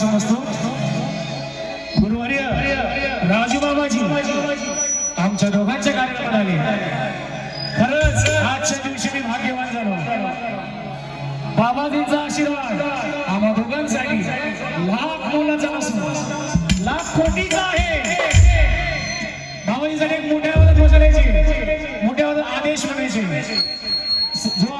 समजतो? गुरुवर्य राजूबाबाजी आमच्या दोघांच्या कार्यक्रमात आले खरंच आजच्या दिवशी मी भाग्यवान झालो. बाबाजींचा आशीर्वाद आम्हा दोघांसाठी लाख मोलाचा असून लाख कोटीचा आहे. बाबाजीसाठी एक मोठ्या आवाजात मोठ्या आवाजात आदेश म्हणायचे. जो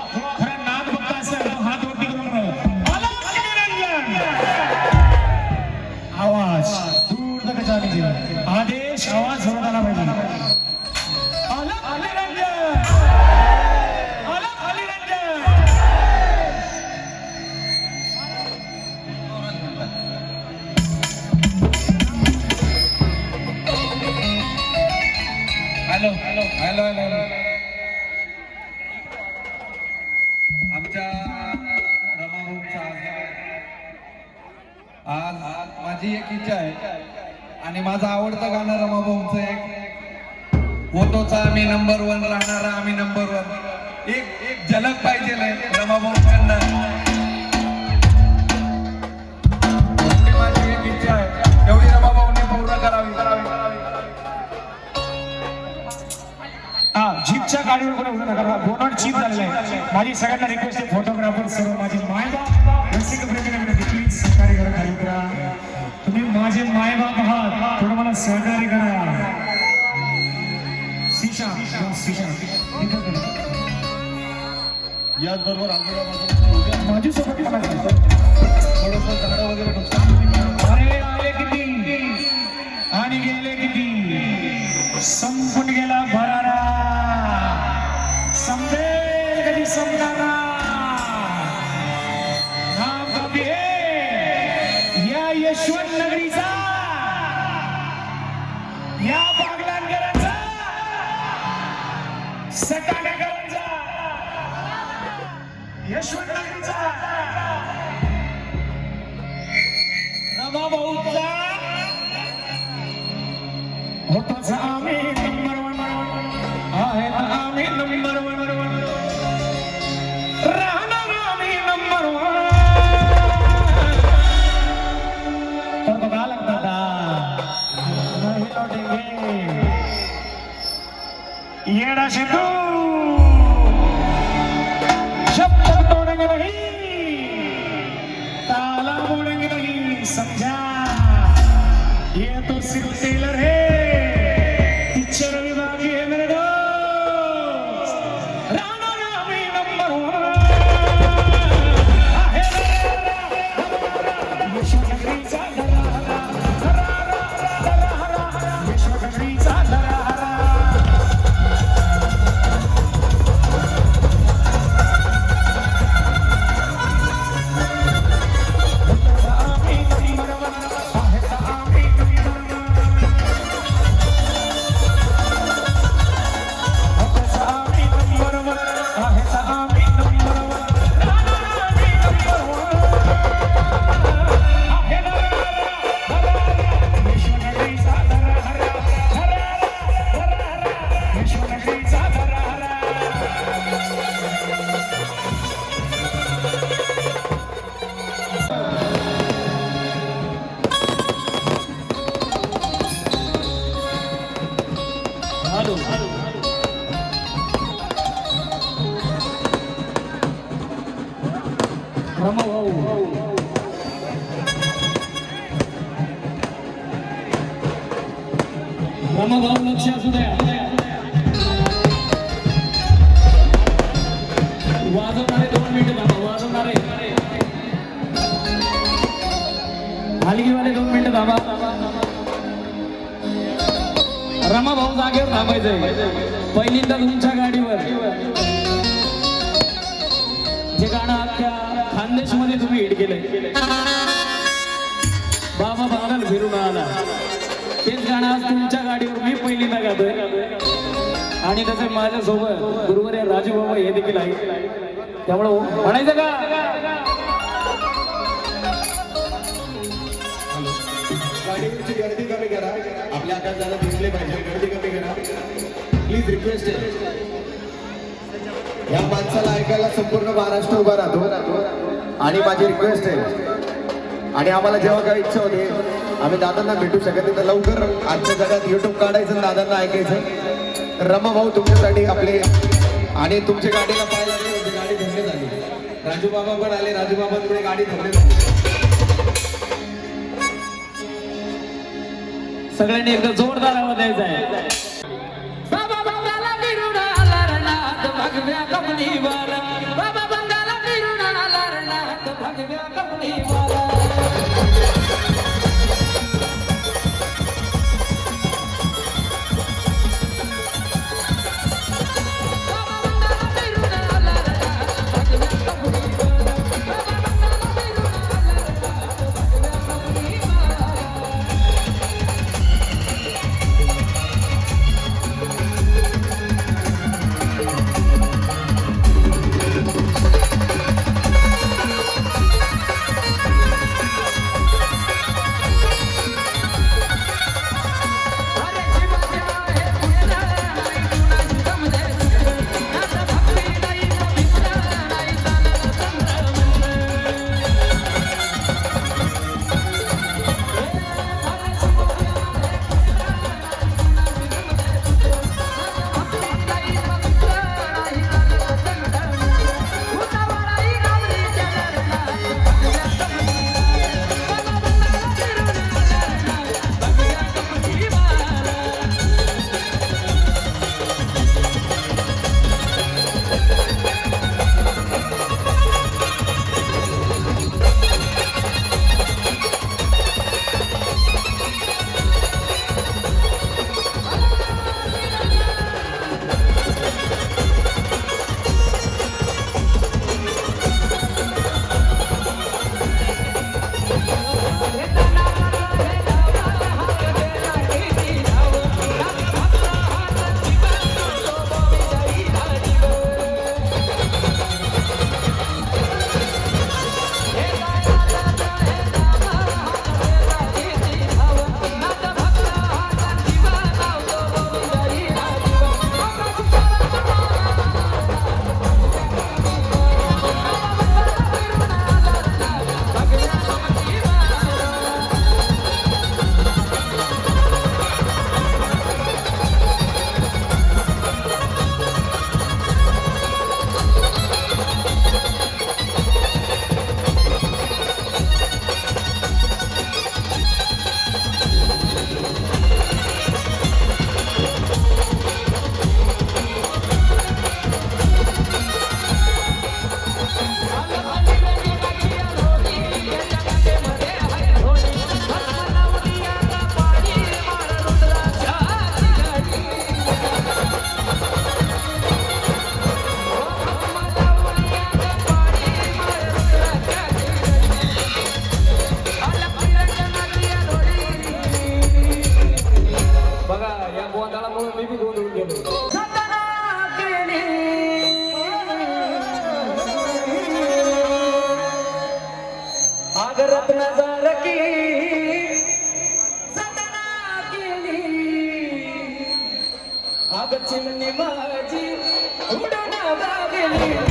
हॅलो. हॅलो. हॅलो हॅलो आमच्या रमाभाऊचा आज आज माझी एक इच्छा आहे आणि माझं आवडतं गाणं रमाभाऊचं एक. फोटोचा आम्ही नंबर वन राहणारा आम्ही नंबर वन एक एक झलक पाहिजे रमाभाऊकडनं माझी एक इच्छा आहे. हा जीपच्या गाडीवर कोणी उभं नका बोनट चीप झालेला आहे. माझी सगळ्यांना रिक्वेस्ट आहे फोटोग्राफर सर्व माझे मायबाप. रसिक प्रेमी विनंती प्लीज सहकार्य करा खाली करा. तुम्ही माझे मायबाप आहात. थोडं मला सहकार्य करा. करा. याचबरोबर आजूबाजूला माझी सोबत थोडंसं झाडं वगैरे नुकसान some रमाभाऊ लक्ष असू द्या. वाजवणारे दोन मिनिटं थांबा वाजवणारे. हलगीवाले दोन मिनिटं थांबा. रमा भाऊ जागेवर थांबायचंय. पहिल्यांदा तुमच्या गाडीवर. बाबा बागाल फिरून आला. तेच गाणं आज तुमच्या गाडीवर मी पहिली ना गातोय. आणि तसे माझ्यासोबत गुरुवर राजू बाबा हे देखील आहे त्यामुळे म्हणायचं का? गाडीवरची गर्दी कमी करा. आपल्या हातात जरा दिसले पाहिजे. गर्दी कमी करा. प्लीज रिक्वेस्ट आहे या माणसाला ऐकायला संपूर्ण महाराष्ट्र उभा राहतो. आणि माझी रिक्वेस्ट आहे. आणि आम्हाला जेव्हा काही इच्छा होते आम्ही दादांना भेटू शकत नाही. तर लवकर आजच्या जगात युट्यूब काढायचं दादांना ऐकायचं. रमा भाऊ तुमच्यासाठी आपले आणि तुमच्या गाडीला पाय लागले म्हणजे गाडी धन्य झाली. राजू बाबा पण आले. राजू बाबांमुळे गाडी धन्य झाली सगळ्यांनी एकदा जोरदार आवाज द्यायचा आहे. बाबा आला बाबा नाथ भगव्या लागली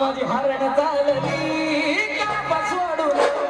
माझी हरण चालली. का सोडून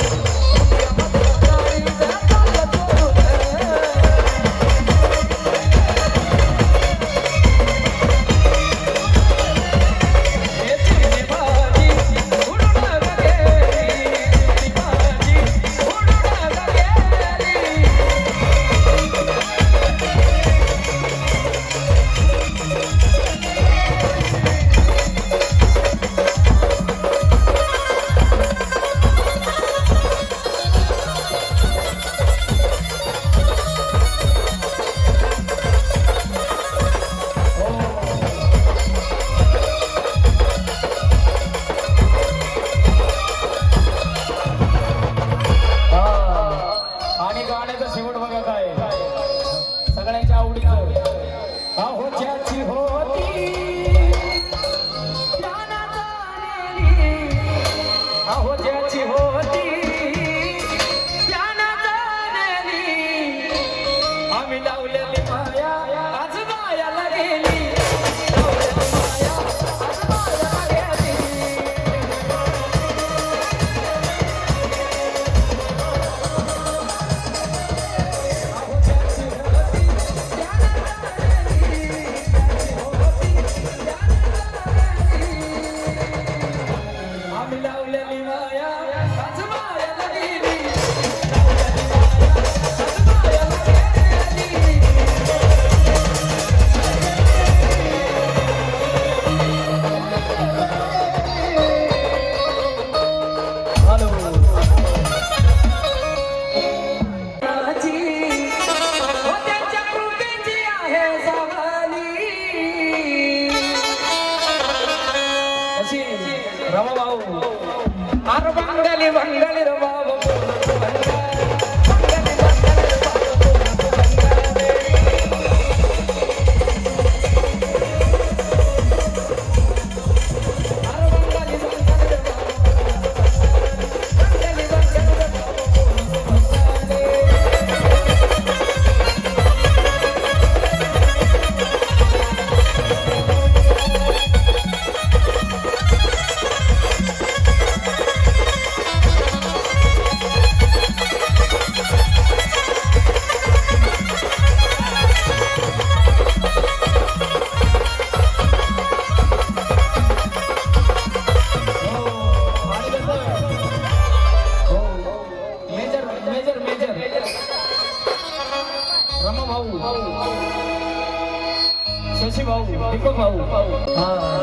四块五五啊